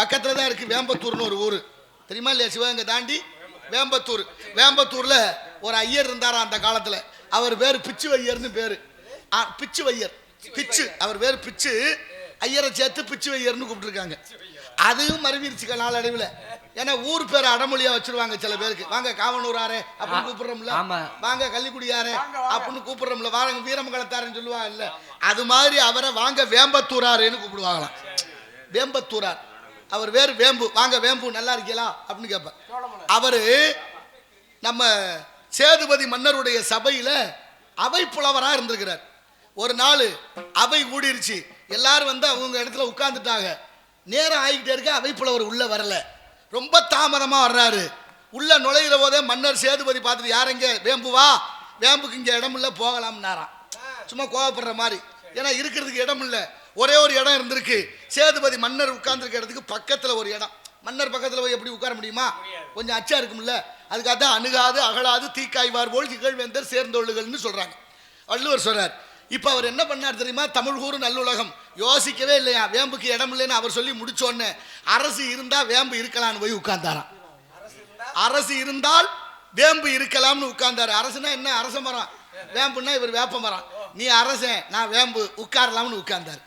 பக்கத்துல தான் இருக்கு வேம்பத்தூர்னு ஒரு ஊர். தெரியுமா இல்லையா சிவகங்கை தாண்டி? வேம்பத்தூர். வேம்பத்தூர்ல ஒரு ஐயர் இருந்தாரா அந்த காலத்துல? அவர் பேரு பிச்சு வையர்னு பேரு. பிச்சு வையர். பிச்சு அவர் பேரு பிச்சு ஐயரை சேர்த்து பிச்சு வையர்னு கூப்பிட்டுருக்காங்க. அதுவும் மறுவிருச்சுக்க நாளடைவில். ஏன்னா ஊர் பேரை அடமொழியா வச்சிருவாங்க சில பேருக்கு. வாங்க காவனூராரே அப்படின்னு கூப்பிடுறோம்ல. வாங்க கள்ளிக்குடியாரே அப்படின்னு கூப்பிடுறோம்ல. வாங்க வீரமங்கலத்தாரன்னு சொல்லுவாங்க இல்ல அது மாதிரி அவரை வாங்க வேம்பத்தூராரேன்னு கூப்பிடுவாங்களாம். வேம்பத்தூரார். அவர் வேறு வேம்பு வாங்க வேம்பு நல்லா இருக்கீங்களா? அப்படின்னு கேட்பேன் அவர் நம்ம சேதுபதி மன்னருடைய சபையில் அவை புலவராக இருந்திருக்கிறார். ஒரு நாள் அவை கூடிருச்சு. எல்லாரும் வந்து அவங்க இடத்துல உட்கார்ந்துட்டாங்க. நேரம் ஆகிக்கிட்டே இருக்க அவை புலவர் உள்ளே வரல. ரொம்ப தாமதமாக வர்றாரு. உள்ள நுழையிற போதே மன்னர் சேதுபதி பார்த்துட்டு யாரெங்க வேம்புவா வேம்புக்கு இங்கே இடம் இல்ல போகலாம்னாராம். சும்மா கோவப்படுற மாதிரி. ஏன்னா இருக்கிறதுக்கு இடம் இல்லை ஒரே ஒரு இடம் இருந்திருக்கு. சேதுபதி மன்னர் உட்கார்ந்துருக்க இடத்துக்கு பக்கத்தில் ஒரு இடம். மன்னர் பக்கத்தில் போய் எப்படி உட்கார முடியுமா? கொஞ்சம் அச்சா இருக்கும்ல. அதுக்காக தான் அணுகாது அகலாது தீக்காய்வார் போல் திகழ்வேந்தர் சேர்ந்தொள்ளுகள்னு சொல்கிறாங்க வள்ளுவர் சொல்கிறார் இப்போ அவர் என்ன பண்ணார் தெரியுமா? தமிழ் கூறு நல்லுலகம். யோசிக்கவே இல்லையா? வேம்புக்கு இடம் இல்லைன்னு அவர் சொல்லி முடிச்சோன்னு அரசு இருந்தால் வேம்பு இருக்கலாம்னு போய் உட்கார்ந்தாராம். அரசு இருந்தால் வேம்பு இருக்கலாம்னு உட்கார்ந்தாரு. அரசுனா என்ன? அரச மரம். வேம்புன்னா இவர் வேப்ப மரம். நீ அரசன் நான் வேம்பு உட்காரலாம்னு உட்கார்ந்தார்.